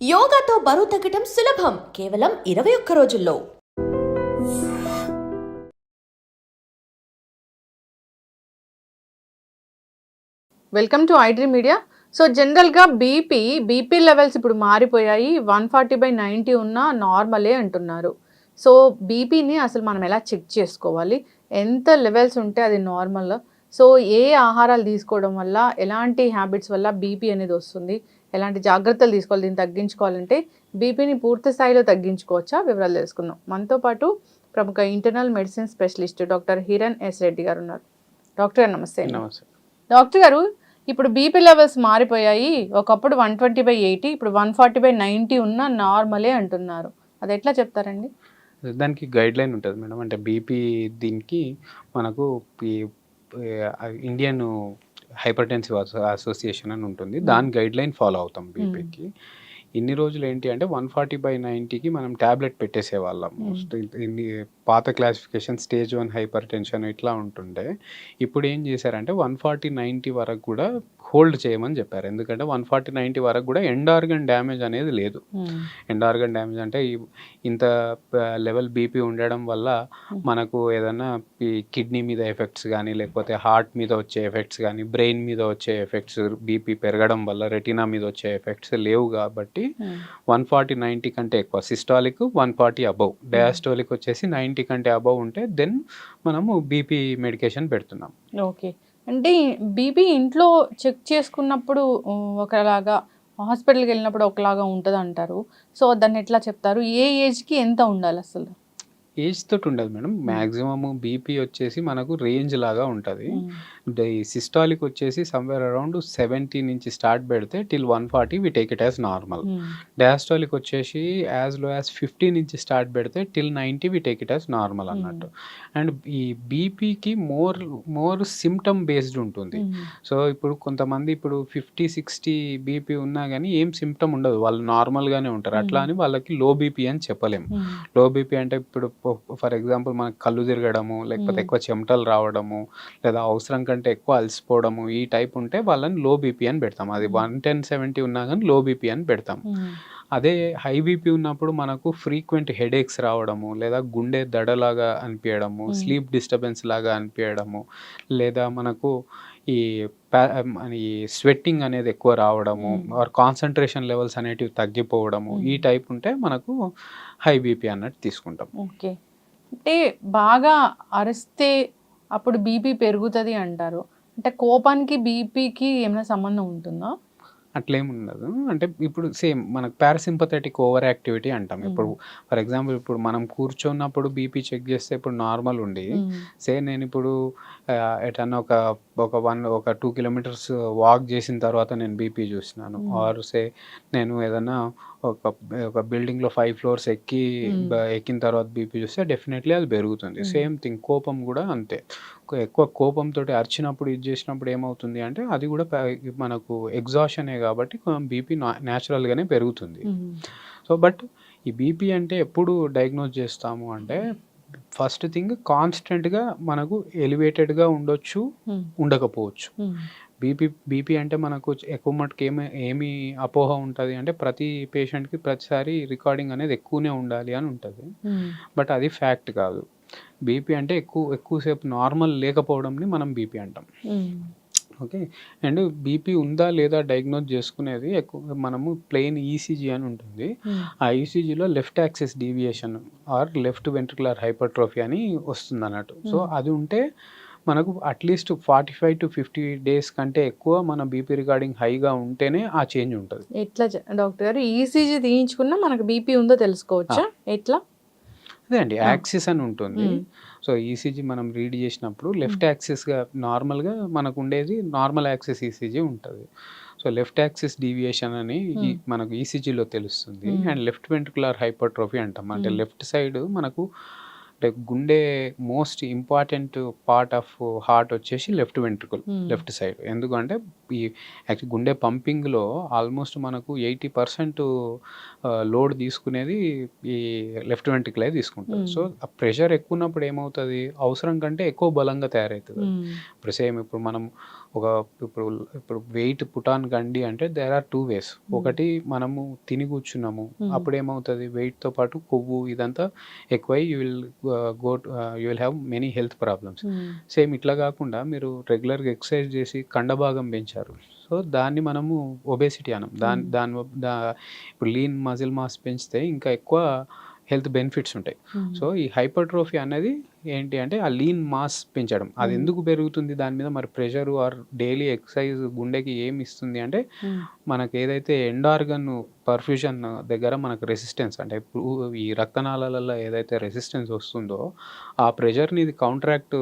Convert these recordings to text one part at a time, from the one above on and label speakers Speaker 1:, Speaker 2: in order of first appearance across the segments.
Speaker 1: యోగాతో బరువు తగ్గటం సులభం. కేవలం ఇరవై ఒక్క రోజుల్లో.
Speaker 2: Welcome to iDream media so జనరల్గా బీపీ బీపీ లెవెల్స్ ఇప్పుడు మారిపోయాయి. వన్ ఫార్టీ బై నైంటీ ఉన్న నార్మలే అంటున్నారు. సో బీపీని అసలు మనం ఎలా చెక్ చేసుకోవాలి? ఎంత లెవెల్స్ ఉంటే అది నార్మల్ సో ఏ ఆహారాలు తీసుకోవడం వల్ల ఎలాంటి హ్యాబిట్స్ వల్ల బీపీ అనేది వస్తుంది? ఎలాంటి జాగ్రత్తలు తీసుకోవాలి దీన్ని తగ్గించుకోవాలంటే బీపీని పూర్తి స్థాయిలో తగ్గించుకోవచ్చా? వివరాలు తెలుసుకుందాం. మనతో పాటు ప్రముఖ internal medicine specialist doctor Hiran S Reddy గారు ఉన్నారు. డాక్టర్ గారు నమస్తే.
Speaker 3: నమస్తే.
Speaker 2: డాక్టర్ గారు ఇప్పుడు బీపీ లెవెల్స్ మారిపోయాయి. ఒకప్పుడు వన్ ట్వంటీ బై ఎయిటీ ఇప్పుడు వన్ ఫార్టీ బై నైంటీ ఉన్న నార్మలే అంటున్నారు. అది ఎట్లా చెప్తారండి?
Speaker 3: దానికి గైడ్ లైన్ ఉంటుంది మేడం. అంటే బీపీ దీనికి మనకు ఈ ఇండియన్ హైపర్టెన్సివ్ అసోసియేషన్ అని ఉంటుంది. దాని గైడ్ లైన్ ఫాలో అవుతాం బీపీకి. ఇన్ని రోజులు ఏంటి అంటే వన్ ఫార్టీ బై నైంటీకి మనం ట్యాబ్లెట్ పెట్టేసేవాళ్ళం. ఇన్ని పాత classification stage one hypertension ఇట్లా ఉంటుండే. ఇప్పుడు ఏం చేశారంటే వన్ ఫార్టీ నైంటీ వరకు కూడా హోల్డ్ చేయమని చెప్పారు. ఎందుకంటే వన్ ఫార్టీ నైంటీ వరకు కూడా ఎండ్ ఆర్గన్ డ్యామేజ్ అనేది లేదు. ఎండ్ ఆర్గన్ డ్యామేజ్ అంటే ఇంత లెవెల్ బీపీ ఉండడం వల్ల మనకు ఏదైనా ఈ కిడ్నీ మీద ఎఫెక్ట్స్ కానీ లేకపోతే హార్ట్ మీద వచ్చే ఎఫెక్ట్స్ కానీ బ్రెయిన్ మీద వచ్చే ఎఫెక్ట్స్ బీపీ పెరగడం వల్ల రెటీనా మీద వచ్చే ఎఫెక్ట్స్ లేవు కాబట్టి వన్ ఫార్టీ నైంటీ కంటే ఎక్కువ systolic one forty above diastolic వచ్చేసి నైంటీ కంటే అబవ్ ఉంటే దెన్ మనము బీపీ మెడికేషన్ పెడుతున్నాం.
Speaker 2: ఓకే. అంటే బీపీ ఇంట్లో చెక్ చేసుకున్నప్పుడు ఒకలాగా హాస్పిటల్కి వెళ్ళినప్పుడు ఒకలాగా ఉంటుంది అంటారు సో దాన్ని ఎట్లా చెప్తారు? ఏ ఏజ్కి ఎంత ఉండాలి అసలు?
Speaker 3: ఏజ్ తోటి ఉండదు మేడం. మ్యాక్సిమమ్ బీపీ వచ్చేసి మనకు రేంజ్ లాగా ఉంటుంది. ఈ సిస్టాలిక్ వచ్చేసి సమ్వేర్ అరౌండ్ సెవెంటీ నుంచి స్టార్ట్ పెడితే till one forty we take it as normal. Diastolic వచ్చేసి యాజ్లో యాజ్ ఫిఫ్టీ నుంచి స్టార్ట్ పెడితే till ninety we take it as normal అన్నట్టు. అండ్ ఈ బీపీకి మోర్ మోర్ సిమ్టమ్ బేస్డ్ ఉంటుంది. సో ఇప్పుడు కొంతమంది ఇప్పుడు ఫిఫ్టీ సిక్స్టీ బీపీ ఉన్నా కానీ ఏం సిమ్టమ్ ఉండదు. వాళ్ళు నార్మల్గానే ఉంటారు. అట్లా అని వాళ్ళకి లో బీపీ అని చెప్పలేము లో బీపీ అంటే ఇప్పుడు ఫర్ ఎగ్జాంపుల్ మనకు కళ్ళు తిరగడము లేకపోతే. ఎక్కువ చెమటలు రావడము లేదా అవసరం కంటే ఎక్కువ అలసిపోవడము ఈ టైప్ ఉంటే వాళ్ళని లో బీపీ అని పెడతాం అది. వన్ టెన్ సెవెంటీ ఉన్నా కానీ లో బీపీ అని పెడతాం అదే హై బీపీ ఉన్నప్పుడు మనకు ఫ్రీక్వెంట్ హెడేక్స్ రావడము లేదా గుండె దడలాగా అనిపించడము. స్లీప్ డిస్టర్బెన్స్ లాగా అనిపించడము లేదా మనకు ఈ ఈ స్వెట్టింగ్ అనేది ఎక్కువ రావడము. ఆర్ కాన్సన్ట్రేషన్ లెవెల్స్ అనేటివి తగ్గిపోవడము ఈ. టైప్ ఉంటే మనకు హై బీపీ అన్నట్టు తీసుకుంటాం
Speaker 2: ఓకే అంటే బాగా అరిస్తే అప్పుడు బీపీ పెరుగుతుంది అంటారు అంటే కోపానికి బీపీకి ఏమైనా సంబంధం ఉంటుందా
Speaker 3: అట్లేం ఉండదు అంటే ఇప్పుడు సేమ్ మనకు పారాసింపథెటిక్ ఓవర్ యాక్టివిటీ అంటాం. ఇప్పుడు ఫర్ ఎగ్జాంపుల్ ఇప్పుడు మనం కూర్చున్నప్పుడు బీపీ చెక్ చేస్తే ఇప్పుడు నార్మల్ ఉండి సే నేను ఇప్పుడు ఎటన్నా ఒక ఒక వన్ ఒక టూ కిలోమీటర్స్ వాక్ చేసిన తర్వాత నేను బీపీ చూసినాను. ఆర్ సే నేను ఏదన్నా ఒక ఒక బిల్డింగ్లో ఫైవ్ ఫ్లోర్స్ ఎక్కి
Speaker 2: Mm.
Speaker 3: బ- ఎక్కిన తర్వాత బీపీ చూస్తే డెఫినెట్లీ అది పెరుగుతుంది. సేమ్ థింగ్ కోపం కూడా అంతే. ఎక్కువ కోపంతో అరిచినప్పుడు ఇది చేసినప్పుడు ఏమవుతుంది అంటే అది కూడా మనకు ఎగ్జాషనే కాబట్టి బీపీ న్యాచురల్గానే పెరుగుతుంది. సో బట్ ఈ బీపీ అంటే ఎప్పుడు డయాగ్నోజ్ చేస్తాము అంటే ఫస్ట్ థింగ్ కాన్స్టెంట్గా మనకు ఎలివేటెడ్గా ఉండొచ్చు ఉండకపోవచ్చు. బీపీ బీపీ అంటే మనకు ఎక్కువ మటుకు ఏమి ఏమి అపోహ ఉంటుంది అంటే ప్రతి పేషెంట్కి ప్రతిసారి రికార్డింగ్ అనేది ఎక్కువనే ఉండాలి అని ఉంటుంది. బట్ అది ఫ్యాక్ట్ కాదు. బీపీ అంటే ఎక్కువ ఎక్కువసేపు నార్మల్ లేకపోవడంని మనం బీపీ అంటాం. ఓకే? అండ్ బీపీ ఉందా లేదా డయాగ్నోజ్ చేసుకునేది ఎక్కువ మనము ప్లెయిన్ ఈసీజీ అని ఉంటుంది. ఆ ఈసీజీలో left axis deviation or left ventricular hypertrophy అని వస్తుంది అన్నట్టు సో. అది ఉంటే మనకు at least forty five to fifty days కంటే ఎక్కువ మన బీపీ రికార్డింగ్ హైగా ఉంటేనే ఆ చేంజ్ ఉంటుంది
Speaker 2: ఎట్లా డాక్టర్ గారు ఈసీజీ తీయించుకున్నా మనకు బీపీ ఉందో తెలుసుకోవచ్చా ఎట్లా
Speaker 3: అదే అండి. యాక్సిస్ అని ఉంటుంది. సో ఈసీజీ మనం రీడ్ చేసినప్పుడు లెఫ్ట్ యాక్సిస్గా నార్మల్గా మనకు ఉండేది నార్మల్ యాక్సిస్ ఈసీజీ ఉంటుంది సో లెఫ్ట్ యాక్సిస్ డీవియేషన్ అని. మనకు ఈసీజీలో తెలుస్తుంది
Speaker 2: Hmm.
Speaker 3: And left ventricular hypertrophy అంటాం అంటే. లెఫ్ట్ సైడ్ మనకు అంటే గుండె most important part of heart వచ్చేసి left ventricle
Speaker 2: Hmm.
Speaker 3: Left side ఎందుకంటే ఈ యాక్చువల్ గుండె పంపింగ్లో ఆల్మోస్ట్ మనకు ఎయిటీ పర్సెంట్ లోడ్ తీసుకునేది ఈ లెఫ్ట్ వెంట్రికలే తీసుకుంటుంది
Speaker 2: Hmm.
Speaker 3: సో ఆ ప్రెషర్ ఎక్కువ ఉన్నప్పుడు ఏమవుతుంది అవసరం కంటే ఎక్కువ బలంగా తయారవుతుంది
Speaker 2: మ్మ్.
Speaker 3: ఇప్పుడు సేమ్ ఇప్పుడు మనం ఒక ఇప్పుడు ఇప్పుడు వెయిట్ పుటాన్ గండి అంటే దేర్ ఆర్ టూ వేస్ ఒకటి మనము తిని కూర్చున్నాము
Speaker 2: Hmm.
Speaker 3: అప్పుడు ఏమవుతుంది వెయిట్తో పాటు కొవ్వు ఇదంతా ఎక్కువై you will go you will have many health problems same ఇట్లా కాకుండా మీరు రెగ్యులర్గా ఎక్సర్సైజ్ చేసి కండభాగం పెంచారు. సో దాన్ని మనము ఒబేసిటీ అనం. దాని
Speaker 2: Hmm.
Speaker 3: దాని ఇప్పుడు లీన్ మజిల్ మాస్ పెంచితే ఇంకా ఎక్కువ హెల్త్ బెనిఫిట్స్ ఉంటాయి. సో ఈ హైపర్ట్రోఫీ అనేది ఏంటి అంటే ఆ లీన్ మాస్ పెంచడం. అది. ఎందుకు పెరుగుతుంది దాని మీద? మరి ప్రెషర్ ఆర్ డైలీ ఎక్సర్సైజ్ గుండెకి ఏమి ఇస్తుంది అంటే మనకు ఏదైతే ఎండ్ ఆర్గన్ పర్ఫ్యూజన్ దగ్గర మనకు రెసిస్టెన్స్ అంటే ఇప్పుడు ఈ రక్తనాళాలలో ఏదైతే రెసిస్టెన్స్ వస్తుందో ఆ ప్రెషర్ని ఇది కౌంట్రాక్ట్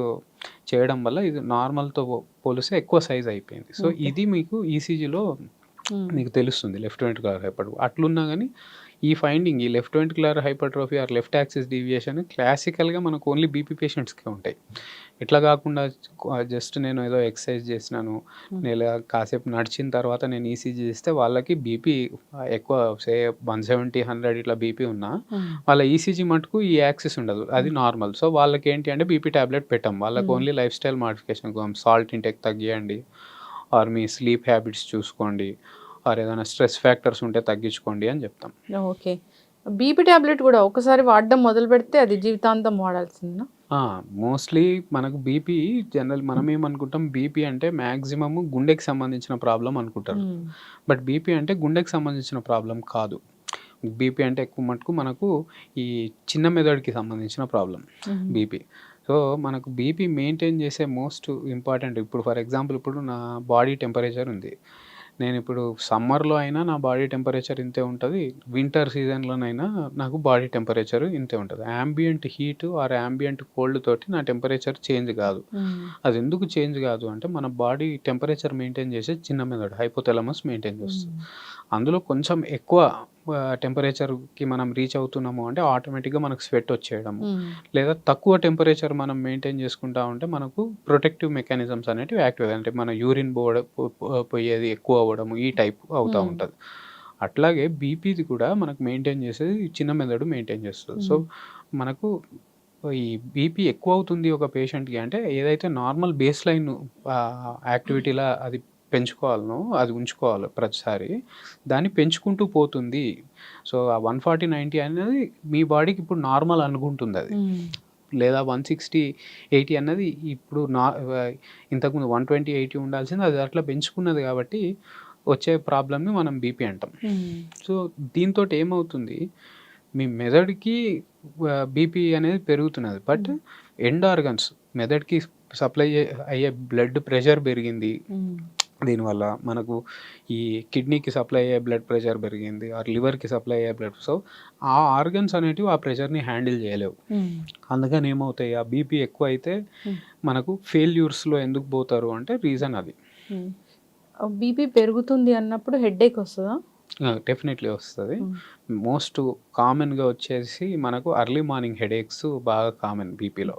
Speaker 3: చేయడం వల్ల ఇది నార్మల్తో పోలిస్తే ఎక్కువ సైజ్ అయిపోయింది. సో. ఇది మీకు ఈసీజీలో మీకు తెలుస్తుంది లెఫ్ట్ వెంట్రుకులర్ హైపర్ అట్లున్నా కానీ ఈ ఫైండింగ్ ఈ left ventricular hypertrophy or left axis deviation క్లాసికల్గా మనకు ఓన్లీ బీపీ పేషెంట్స్కే ఉంటాయి. ఇట్లా కాకుండా జస్ట్ నేను ఏదో ఎక్సర్సైజ్ చేసినాను నేను కాసేపు నడిచిన తర్వాత నేను ఈసీజీ చేస్తే వాళ్ళకి బీపీ ఎక్కువ సే వన్ సెవెంటీ హండ్రెడ్ ఇట్లా బీపీ ఉన్నా వాళ్ళ ఈసీజీ మటుకు ఈ యాక్సిస్ ఉండదు. అది నార్మల్ సో వాళ్ళకి ఏంటి అంటే బీపీ టాబ్లెట్ పెట్టాం. వాళ్ళకి
Speaker 2: Hmm.
Speaker 3: Only lifestyle modification salt intake తగ్గియండి. Or మీ స్లీప్ హ్యాబిట్స్ చూసుకోండి. ఆర్ ఏదైనా స్ట్రెస్ ఫ్యాక్టర్స్ ఉంటే తగ్గించుకోండి అని చెప్తాం.
Speaker 2: ఓకే. బీపీ టాబ్లెట్ కూడా ఒకసారి వాడడం మొదలు పెడితే అది జీవితాంతం వాడాల్సిందా
Speaker 3: మోస్ట్లీ మనకు బీపీ జనరల్ మనం ఏమనుకుంటాం బీపీ అంటే మ్యాక్సిమమ్ గుండెకి సంబంధించిన ప్రాబ్లం అనుకుంటారు. బట్ బీపీ అంటే గుండెకి సంబంధించిన ప్రాబ్లం కాదు. బీపీ అంటే ఎక్కువ మటుకు మనకు ఈ చిన్న మెదడుకి సంబంధించిన ప్రాబ్లం బీపీ. సో మనకు బీపీ మెయింటైన్ చేసే మోస్ట్ ఇంపార్టెంట్. ఇప్పుడు ఫర్ ఎగ్జాంపుల్ ఇప్పుడు నా బాడీ టెంపరేచర్ ఉంది. నేను ఇప్పుడు సమ్మర్లో అయినా నా బాడీ టెంపరేచర్ ఇంతే ఉంటుంది. వింటర్ సీజన్లోనైనా నాకు బాడీ టెంపరేచర్ ఇంతే ఉంటుంది. Ambient heat or ambient cold తోటి నా టెంపరేచర్ చేంజ్ కాదు. అది ఎందుకు చేంజ్ కాదు అంటే మన బాడీ టెంపరేచర్ మెయింటైన్ చేసే చిన్న మెదడు హైపోథెలమస్ మెయింటైన్ చేస్తుంది. అందులో కొంచెం ఎక్కువ టెంపరేచర్కి మనం రీచ్ అవుతున్నాము అంటే ఆటోమేటిక్గా మనకు స్వెట్ వచ్చేయడము. లేదా తక్కువ టెంపరేచర్ మనం మెయింటైన్ చేసుకుంటా ఉంటే మనకు ప్రొటెక్టివ్ మెకానిజమ్స్ అనేటివి యాక్టివ్ అంటే మన యూరిన్ పోవడం పో- పో- పోయేది ఎక్కువ అవ్వడము ఈ టైప్ అవుతూ
Speaker 2: Hmm.
Speaker 3: ఉంటుంది. అట్లాగే బీపీది కూడా మనకు మెయింటైన్ చేసేది చిన్న మెదడు మెయింటైన్ చేస్తుంది. సో మనకు ఈ బీపీ ఎక్కువ అవుతుంది ఒక పేషెంట్కి అంటే ఏదైతే నార్మల్ బేస్ లైన్ యాక్టివిటీలా అది పెంచుకోవాలనో అది ఉంచుకోవాలి ప్రతిసారి. దాన్ని పెంచుకుంటూ పోతుంది. సో ఆ వన్ ఫార్టీ నైంటీ అనేది మీ బాడీకి ఇప్పుడు నార్మల్ అనుకుంటుంది అది. లేదా వన్ సిక్స్టీ ఎయిటీ అన్నది ఇప్పుడు నా ఇంతకుముందు వన్ ట్వంటీ ఎయిటీ ఉండాల్సింది అది అట్లా పెంచుకున్నది కాబట్టి వచ్చే ప్రాబ్లమ్ని మనం బీపీ అంటాం. సో దీంతో ఏమవుతుంది? మీ మెదడుకి బీపీ అనేది పెరుగుతున్నది. బట్ ఎండ్ ఆర్గన్స్ మెదడుకి సప్లై అయ్యే బ్లడ్ ప్రెషర్ పెరిగింది. దీనివల్ల మనకు ఈ కిడ్నీకి సప్లై అయ్యే బ్లడ్ ప్రెషర్ పెరిగింది ఆర్ లివర్కి సప్లై అయ్యే బ్లడ్ సో ఆ ఆర్గన్స్ అనేటివి ఆ ప్రెషర్ని హ్యాండిల్ చేయలేవు. అందుకని ఏమవుతాయి? ఆ బీపీ ఎక్కువ అయితే. మనకు ఫెయిల్యూర్స్లో ఎందుకు పోతారు అంటే రీజన్ అది.
Speaker 2: బీపీ పెరుగుతుంది అన్నప్పుడు హెడ్ వస్తుందా?
Speaker 3: డెఫినెట్లీ వస్తుంది. మోస్ట్ కామన్గా వచ్చేసి మనకు అర్లీ మార్నింగ్ హెడేక్స్ బాగా కామన్ బీపీలో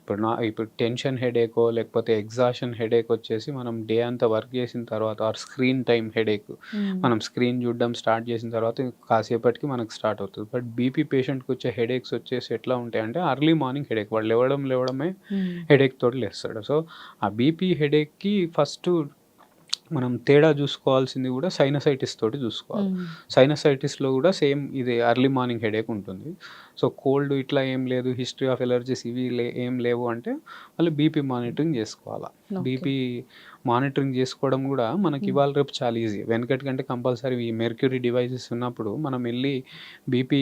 Speaker 3: ఇప్పుడు నా ఇప్పుడు టెన్షన్ హెడేకో లేకపోతే ఎగ్జాషన్ హెడేక్ వచ్చేసి మనం డే అంతా వర్క్ చేసిన తర్వాత ఆర్ స్క్రీన్ టైం హెడేక్ మనం స్క్రీన్ చూడడం స్టార్ట్ చేసిన తర్వాత కాసేపటికి మనకు స్టార్ట్ అవుతుంది. బట్ బీపీ పేషెంట్కి వచ్చే హెడేక్స్ వచ్చేసి ఎట్లా ఉంటాయి అంటే అర్లీ మార్నింగ్ హెడేక్ వాడు లేవడం లేవడమే హెడేక్ తోటి లేస్తాడు. సో ఆ బీపీ హెడేక్కి ఫస్ట్ మనం తేడా చూసుకోవాల్సింది కూడా సైనసైటిస్ తోటి చూసుకోవాలి. సైనసైటిస్లో కూడా సేమ్ ఇది ఎర్లీ మార్నింగ్ హెడేక్ ఉంటుంది. సో కోల్డ్ ఇట్లా ఏం లేదు హిస్టరీ ఆఫ్ ఎలర్జీస్ ఇవి లే ఏం లేవు అంటే వాళ్ళు బీపీ మానిటరింగ్ చేసుకోవాలా. బీపీ మానిటరింగ్ చేసుకోవడం కూడా మనకి ఇవాళ రేపు చాలా ఈజీ. వెనకటి కంటే కంపల్సరీ ఈ మెర్క్యూరీ డివైసెస్ ఉన్నప్పుడు మనం వెళ్ళి బీపీ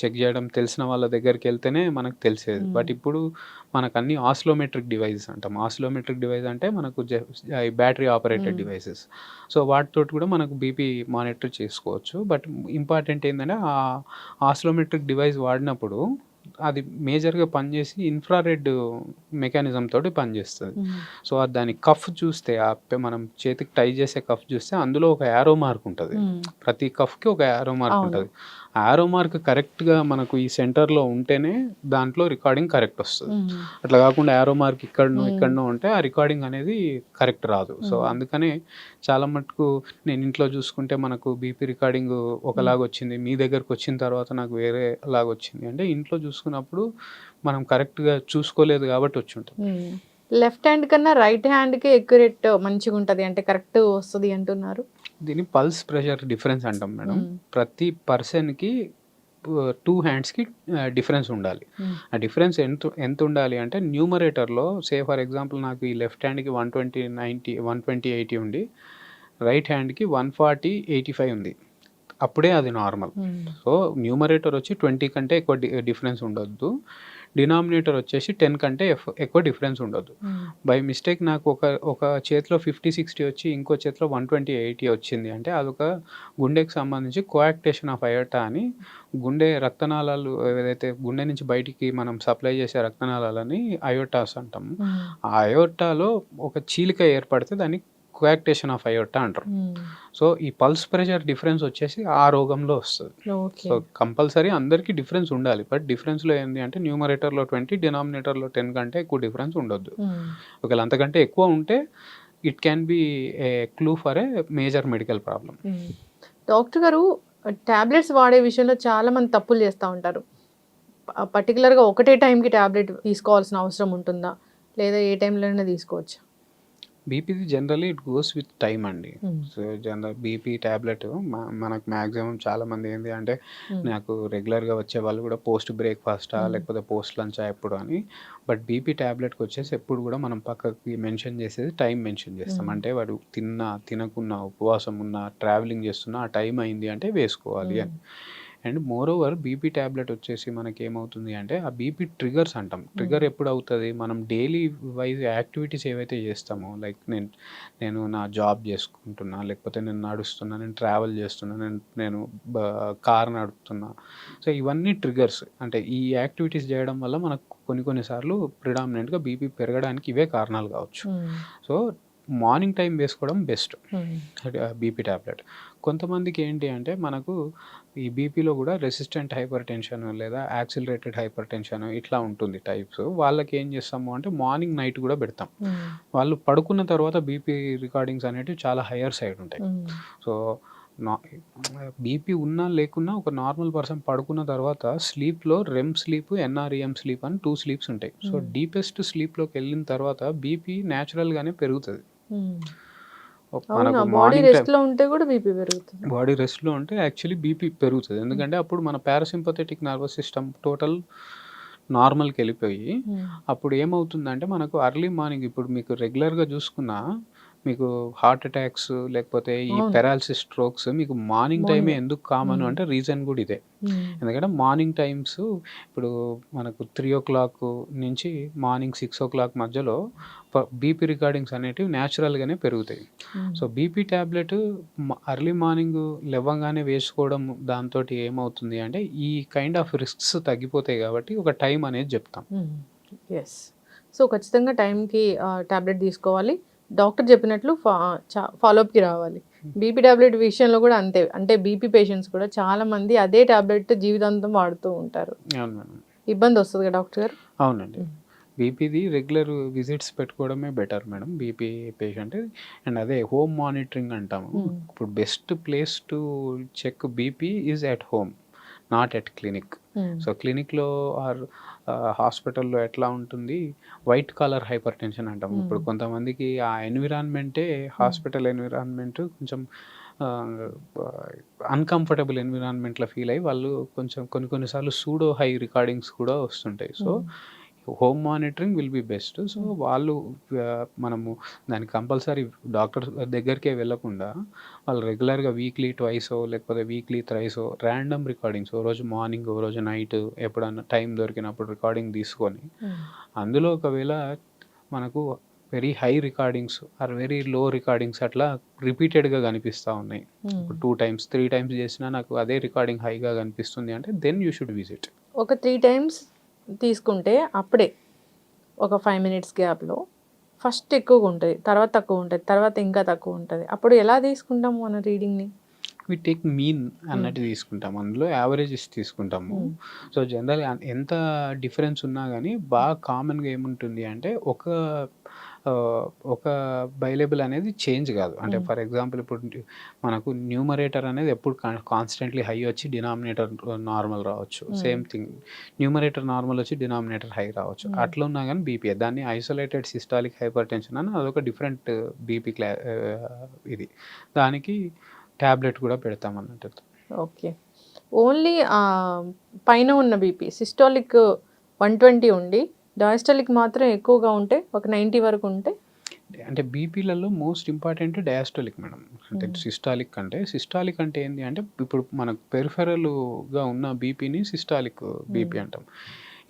Speaker 3: చెక్ చేయడం తెలిసిన వాళ్ళ దగ్గరికి వెళ్తేనే మనకు తెలిసేది. బట్ ఇప్పుడు మనకు అన్ని ఆస్లోమెట్రిక్ డివైసెస్ అంటాం. ఆస్లోమెట్రిక్ డివైస్ అంటే మనకు బ్యాటరీ ఆపరేటెడ్. డివైసెస్ సో వాటితోటి కూడా మనకు బీపీ మానిటర్ చేసుకోవచ్చు. బట్ ఇంపార్టెంట్ ఏంటంటే ఆ ఆస్లోమెట్రిక్ డివైస్ వాడినప్పుడు అది మేజర్గా పనిచేసి ఇన్ఫ్రారెడ్ మెకానిజం తోటి పనిచేస్తుంది. సో దాని కఫ్ చూస్తే ఆ మనం చేతికి టై చేసే కఫ్ చూస్తే అందులో ఒక యారో మార్క్ ఉంటుంది. ప్రతి కఫ్కి ఒక యారో మార్క్. ఉంటుంది. యారో మార్క్ కరెక్ట్గా మనకు ఈ సెంటర్లో ఉంటేనే దాంట్లో రికార్డింగ్ కరెక్ట్ వస్తుంది. అట్లా కాకుండా యారో మార్క్ ఇక్కడనో. ఇక్కడనో ఉంటే ఆ రికార్డింగ్ అనేది కరెక్ట్ రాదు. సో. అందుకనే చాలా మటుకు నేను ఇంట్లో చూసుకుంటే మనకు బీపీ రికార్డింగ్ ఒకలాగా వచ్చింది మీ దగ్గరకు వచ్చిన తర్వాత నాకు వేరే లాగా వచ్చింది. అంటే ఇంట్లో చూసుకున్నప్పుడు మనం కరెక్ట్గా చూసుకోలేదు కాబట్టి వచ్చి ఉంటుంది.
Speaker 2: లెఫ్ట్ హ్యాండ్ కన్నా రైట్ హ్యాండ్కి ఎక్యురేట్ మంచిగా ఉంటుంది అంటే కరెక్ట్ వస్తుంది అంటున్నారు.
Speaker 3: దీన్ని పల్స్ ప్రెషర్ డిఫరెన్స్ అంటాం మేడం. ప్రతి పర్సన్కి టూ హ్యాండ్స్కి డిఫరెన్స్ ఉండాలి. ఆ డిఫరెన్స్ ఎంత ఎంత ఉండాలి అంటే న్యూమరేటర్లో సే ఫర్ ఎగ్జాంపుల్ నాకు ఈ లెఫ్ట్ హ్యాండ్కి one twenty ninety one twenty eighty ఉండి రైట్ హ్యాండ్కి వన్ ఫార్టీ ఎయిటీ ఫైవ్ ఉంది అప్పుడే అది నార్మల్. సో న్యూమరేటర్ వచ్చి ట్వంటీ కంటే ఎక్కువ డిఫరెన్స్ ఉండొద్దు డినామినేటర్ వచ్చేసి టెన్ కంటే ఎఫ్- ఎక్కువ డిఫరెన్స్ ఉండొద్దు
Speaker 2: మ్మ్.
Speaker 3: బై మిస్టేక్ నాకు ఒక ఒక చేతిలో ఫిఫ్టీ సిక్స్టీ వచ్చి ఇంకో చేతిలో వన్ ట్వంటీ ఎయిటీ వచ్చింది అంటే అదొక గుండెకి సంబంధించి కోయాక్టేషన్ ఆఫ్ అయోటా అని గుండె రక్తనాళాలు ఏదైతే గుండె నుంచి బయటికి మనం సప్లై చేసే రక్తనాళాలని అయోటాస్ అంటాం
Speaker 2: మ్మ్.
Speaker 3: ఆ అయోటాలో ఒక చీలిక ఏర్పడితే దాన్ని కోయాక్టేషన్ ఆఫ్ అయోటా అంటారు. సో ఈ పల్స్ ప్రెషర్ డిఫరెన్స్ వచ్చేసి ఆ రోగంలో వస్తుంది. సో కంపల్సరీ అందరికీ డిఫరెన్స్ ఉండాలి. బట్ డిఫరెన్స్లో ఏంటి అంటే న్యూమరేటర్లో ట్వంటీ డినామినేటర్లో టెన్ కంటే ఎక్కువ డిఫరెన్స్ ఉండొద్దు.
Speaker 2: మ్మ్.
Speaker 3: ఒకవేళ అంతకంటే ఎక్కువ ఉంటే it can be a clue for a major medical problem
Speaker 2: hmm. Doctor గారు టాబ్లెట్స్ వాడే విషయంలో చాలా మంది తప్పులు చేస్తూ ఉంటారు. పర్టికులర్గా ఒకటే టైంకి టాబ్లెట్ తీసుకోవాల్సిన అవసరం ఉంటుందా? లేదా ఏ టైంలోనే తీసుకోవచ్చా?
Speaker 3: బీపీది generally it goes with time అండి. సో జనరల్ బీపీ ట్యాబ్లెట్ మనకు మ్యాక్సిమం చాలా మంది ఏంటి అంటే
Speaker 2: మ్మ్.
Speaker 3: నాకు రెగ్యులర్గా వచ్చే వాళ్ళు కూడా పోస్ట్ బ్రేక్ఫాస్టా
Speaker 2: మ్మ్.
Speaker 3: లేకపోతే పోస్ట్ లంచా ఎప్పుడు అని బట్ బీపీ ట్యాబ్లెట్కి వచ్చేసి ఎప్పుడు కూడా మనం పక్కకి మెన్షన్ చేసేది టైం మెన్షన్ చేస్తాం
Speaker 2: మ్మ్.
Speaker 3: అంటే వాడు తిన్నా తినకున్నా ఉపవాసం ఉన్నా ట్రావెలింగ్ చేస్తున్నా ఆ టైం అయింది అంటే వేసుకోవాలి అని and moreover BP tablet వచ్చేసి మనకి ఏమవుతుంది అంటే ఆ బీపీ ట్రిగర్స్ అంటాం. ట్రిగర్ ఎప్పుడు అవుతుంది మనం డైలీ వైజ్ యాక్టివిటీస్ ఏవైతే చేస్తామో లైక్ నేను నేను నా జాబ్ చేసుకుంటున్నా లేకపోతే నేను నడుస్తున్నా నేను ట్రావెల్ చేస్తున్నా నేను నేను కార్ నడుపుతున్నా. సో ఇవన్నీ ట్రిగర్స్. అంటే ఈ యాక్టివిటీస్ చేయడం వల్ల మనకు కొన్ని కొన్నిసార్లు ప్రిడామినెంట్గా బీపీ పెరగడానికి ఇవే కారణాలు కావచ్చు. సో మార్నింగ్ టైం వేసుకోవడం బెస్ట్. బీపీ ట్యాబ్లెట్ కొంతమందికి ఏంటి అంటే మనకు ఈ బీపీలో కూడా రెసిస్టెంట్ హైపర్ టెన్షన్ లేదా యాక్సిలరేటెడ్ హైపర్ టెన్షన్ ఇట్లా ఉంటుంది టైప్స్ వాళ్ళకి ఏం చేస్తాము అంటే మార్నింగ్ నైట్ కూడా పెడతాం. వాళ్ళు పడుకున్న తర్వాత బీపీ రికార్డింగ్స్ అనేటివి చాలా హయ్యర్ సైడ్ ఉంటాయి. సో నా బీపీ ఉన్నా లేకున్నా ఒక నార్మల్ పర్సన్ పడుకున్న తర్వాత స్లీప్లో రెమ్ స్లీప్ ఎన్ఆర్ఈఎం స్లీప్ అని టూ స్లీప్స్ ఉంటాయి సో. డీపెస్ట్ స్లీప్లోకి వెళ్ళిన తర్వాత బీపీ న్యాచురల్గానే పెరుగుతుంది
Speaker 2: మ్మ్.
Speaker 3: ఒక
Speaker 2: అవునా
Speaker 3: మనకు
Speaker 2: బాడీ రెస్ట్లో ఉంటే కూడా బీపీ పెరుగుతుంది
Speaker 3: బాడీ రెస్ట్లో ఉంటే యాక్చువల్లీ బీపీ పెరుగుతుంది ఎందుకంటే అప్పుడు మన పారాసింపథెటిక్ నర్వస్ సిస్టమ్ టోటల్ నార్మల్కి వెళ్ళిపోయి
Speaker 2: మ్మ్.
Speaker 3: అప్పుడు ఏమవుతుందంటే మనకు అర్లీ మార్నింగ్ ఇప్పుడు మీకు రెగ్యులర్గా చూసుకున్నా మీకు హార్ట్ అటాక్స్ లేకపోతే ఈ. పెరాలసిస్ స్ట్రోక్స్ మీకు మార్నింగ్ టైమే. ఎందుకు కామన్
Speaker 2: Hmm.
Speaker 3: అంటే రీజన్ కూడా ఇదే
Speaker 2: మ్మ్.
Speaker 3: ఎందుకంటే మార్నింగ్ టైమ్స్ ఇప్పుడు మనకు త్రీ ఓ క్లాక్ నుంచి మార్నింగ్ సిక్స్ ఓ క్లాక్ మధ్యలో బీపీ రికార్డింగ్స్ అనేటివి న్యాచురల్గానే పెరుగుతాయి. So BP tablet early morning లేవగానే వేసుకోవడం దాంతో ఏమవుతుంది అంటే ఈ కైండ్ ఆఫ్ రిస్క్స్ తగ్గిపోతాయి కాబట్టి ఒక టైం అనేది చెప్తాం
Speaker 2: ఎస్ సో ఖచ్చితంగా టైంకి టాబ్లెట్ తీసుకోవాలి డాక్టర్ చెప్పినట్లు ఫా ఫాలోఅప్కి రావాలి. బీపీ టాబ్లెట్ విషయంలో కూడా అంతే. అంటే బీపీ పేషెంట్స్ కూడా చాలా మంది అదే టాబ్లెట్ జీవితాంతం వాడుతూ ఉంటారు. ఇబ్బంది వస్తుంది కదా డాక్టర్ గారు?
Speaker 3: అవునండి.
Speaker 2: Mm.
Speaker 3: బీపీది రెగ్యులర్ విజిట్స్ పెట్టుకోవడమే better madam BP patient. And అదే హోమ్ మానిటరింగ్ అంటాము.
Speaker 2: Mm.
Speaker 3: ఇప్పుడు best place to check BP is at home not at clinic so క్లినిక్లో or హాస్పిటల్లో ఎట్లా ఉంటుంది? వైట్ కలర్ హైపర్ టెన్షన్ అంటాం. ఇప్పుడు కొంతమందికి ఆ ఎన్విరాన్మెంటే హాస్పిటల్ ఎన్విరాన్మెంట్ కొంచెం అన్కంఫర్టబుల్ ఎన్విరాన్మెంట్లో ఫీల్ అయ్యి వాళ్ళు కొంచెం కొన్ని కొన్నిసార్లు సూడో హై రికార్డింగ్స్ కూడా వస్తుంటాయి. So home monitoring will be best. So
Speaker 2: Hmm.
Speaker 3: వాళ్ళు మనము దానికి కంపల్సరీ డాక్టర్ దగ్గరికే వెళ్ళకుండా వాళ్ళు రెగ్యులర్గా వీక్లీ ట్వైసో లేకపోతే వీక్లీ థ్రైసో ర్యాండమ్ రికార్డింగ్స్ ఓ రోజు మార్నింగ్ ఓ రోజు నైట్ ఎప్పుడన్నా టైం దొరికినప్పుడు రికార్డింగ్ తీసుకొని అందులో ఒకవేళ మనకు very high recordings or very low recordings అట్లా రిపీటెడ్గా కనిపిస్తూ ఉన్నాయి. ఇప్పుడు టూ టైమ్స్ త్రీ టైమ్స్ చేసినా నాకు అదే రికార్డింగ్ హైగా కనిపిస్తుంది అంటే దెన్ యూ షుడ్ విజిట్
Speaker 2: ఒక త్రీ టైమ్స్ తీసుకుంటే అప్పుడే ఒక ఫైవ్ మినిట్స్ గ్యాప్లో ఫస్ట్ ఎక్కువగా ఉంటుంది తర్వాత తక్కువ ఉంటుంది తర్వాత ఇంకా తక్కువ ఉంటుంది. అప్పుడు ఎలా తీసుకుంటాము మన రీడింగ్ని
Speaker 3: వి టేక్ మీన్ అన్నట్టు తీసుకుంటాం అందులో యావరేజెస్ తీసుకుంటాము.
Speaker 2: Hmm.
Speaker 3: సో జనరల్ ఎంత డిఫరెన్స్ ఉన్నా కానీ బాగా కామన్గా ఏముంటుంది అంటే ఒక ఒక బైలేబుల్ అనేది చేంజ్ కాదు. అంటే ఫర్ ఎగ్జాంపుల్ ఇప్పుడు మనకు న్యూమరేటర్ అనేది ఎప్పుడు కాన్స్టెంట్లీ హై వచ్చి డినామినేటర్ నార్మల్ రావచ్చు. సేమ్ థింగ్ న్యూమరేటర్ నార్మల్ వచ్చి డినామినేటర్ హై రావచ్చు. అట్లా ఉన్నా కానీ బీపీ దాన్ని ఐసోలేటెడ్ సిస్టాలిక్ హైపర్ టెన్షన్ అని అదొక డిఫరెంట్ బీపీ క్లా ఇది. దానికి ట్యాబ్లెట్ కూడా పెడతాం అన్నట్టు.
Speaker 2: ఓకే ఓన్లీ పైన ఉన్న బీపీ సిస్టాలిక్ వన్ ట్వంటీ ఉండి డయాస్టాలిక్ మాత్రం ఎక్కువగా ఉంటే ఒక నైంటీ వరకు ఉంటే?
Speaker 3: అంటే బీపీలలో మోస్ట్ ఇంపార్టెంట్ డయాస్టోలిక్ మేడం. అంటే సిస్టాలిక్ అంటే సిస్టాలిక్ అంటే ఏంటి అంటే ఇప్పుడు మనకు పెరిఫెరల్గా ఉన్న బీపీని సిస్టాలిక్ బీపీ అంటాం.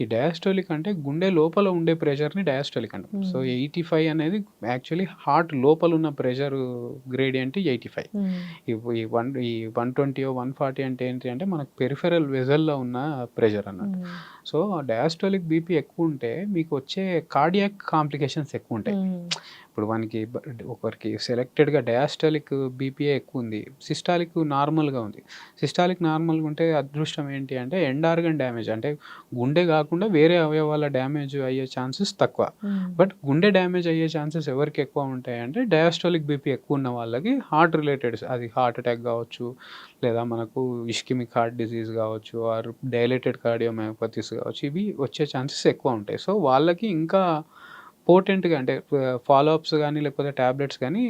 Speaker 3: ఈ డయాస్టోలిక్ అంటే గుండె లోపల ఉండే ప్రెషర్ని డయాస్టోలిక్ అంటాం. సో ఎయిటీ ఫైవ్ అనేది యాక్చువల్లీ హార్ట్ లోపల ఉన్న ప్రెషర్ గ్రేడియంట్ ఎయిటీ ఫైవ్ ఈ వన్ ఈ వన్ ట్వంటీ వన్ ఫార్టీ అంటే ఏంటి అంటే మనకు పెరిఫెరల్ వెజల్లో ఉన్న ప్రెషర్ అన్నట్టు. సో డయాస్టోలిక్ బీపీ ఎక్కువ ఉంటే మీకు వచ్చే కార్డియాక్ కాంప్లికేషన్స్ ఎక్కువ ఉంటాయి. ఇప్పుడు మనకి బ- ఒకరికి సెలెక్టెడ్గా డయాస్టాలిక్ బీపీఏ ఎక్కువ ఉంది సిస్టాలిక్ నార్మల్గా ఉంది. సిస్టాలిక్ నార్మల్గా ఉంటే అదృష్టం ఏంటి అంటే ఎండ్ ఆర్గన్ డ్యామేజ్ అంటే గుండె కాకుండా వేరే అవయవాల డ్యామేజ్ అయ్యే ఛాన్సెస్ తక్కువ. బట్ గుండె డ్యామేజ్ అయ్యే ఛాన్సెస్ ఎవరికి ఎక్కువ ఉంటాయి అంటే డయాస్టాలిక్ బీపీ ఎక్కువ ఉన్న వాళ్ళకి హార్ట్ రిలేటెడ్ అది హార్ట్ అటాక్ కావచ్చు లేదా మనకు ఇష్కిమిక్ హార్ట్ డిసీజ్ కావచ్చు ఆర్ డైలేటెడ్ కార్డియోమయోపతిస్ కావచ్చు ఇవి వచ్చే ఛాన్సెస్ ఎక్కువ ఉంటాయి. సో వాళ్ళకి ఇంకా పోటెంట్గా అంటే ఫాలో అప్స్ కానీ లేకపోతే ట్యాబ్లెట్స్ కానీ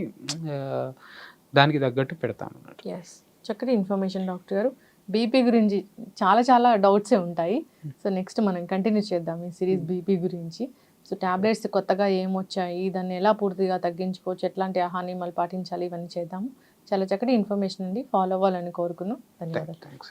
Speaker 3: దానికి తగ్గట్టు పెడతాం అన్నట్టు
Speaker 2: ఎస్ చక్కటి ఇన్ఫర్మేషన్ డాక్టర్ గారు. బీపీ గురించి చాలా చాలా డౌట్సే ఉంటాయి. సో నెక్స్ట్ మనం కంటిన్యూ చేద్దాం ఈ సిరీస్ బీపీ గురించి. సో ట్యాబ్లెట్స్ కొత్తగా ఏమొచ్చాయి? దాన్ని ఎలా పూర్తిగా తగ్గించుకోవచ్చు? ఎట్లాంటి ఆహార నియమాలు పాటించాలి? ఇవన్నీ చేద్దాము. చాలా చక్కటి ఇన్ఫర్మేషన్ అండి. ఫాలో అవ్వాలని కోరుకున్నాం. ధన్యవాదాలు.
Speaker 3: Thanks